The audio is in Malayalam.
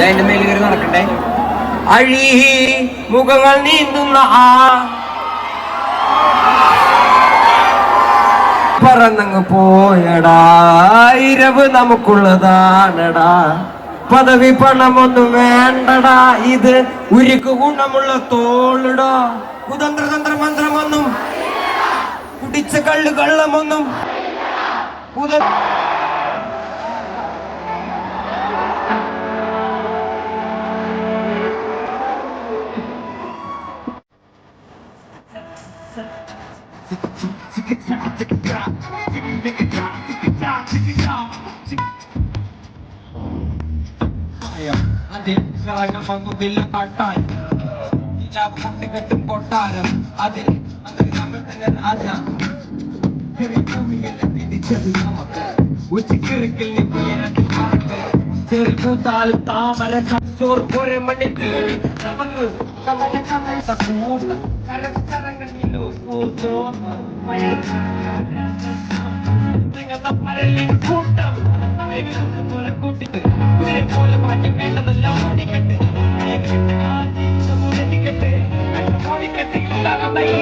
നടക്കണ്ടേ? അഴി മുഖങ്ങൾ നീന്തുന്ന ആ പറന്നങ്ങ് പോയടാ ഇരവ് നമുക്കുള്ളതാണടാ. പദവി പണമൊന്നും വേണ്ടടാ ഇത് ഉരുക്ക് ഗുണമുള്ള തോളിടാ. കുതന്ത്രതന്ത്ര മന്ത്രമൊന്നും കുടിച്ച കള്ളു കള്ളമൊന്നും കുത അതിൽ വന്നുകില്ല കാട്ടാൻ ഇജാബ് കൊണ്ടുകെട്ടും കൊട്ടാരം അതിൽ അതിൽ നമ്മൾ തന്നെ രാജ ഭൂമിയിൽ തിരിച്ചത് നമുക്ക് ഉച്ചക്കിറക്കിൽ നീയത്തിൽ പാർക്ക് ചെറുപ്പത്താലും താമര കച്ചോർ ഒരു മണി തീരി നമുക്ക് കൂട്ടം പോലെ മാറ്റി വേണ്ടതെല്ലാം ഓടിക്കട്ടെ ഓടിക്കട്ടെ ഓടിക്കട്ടെ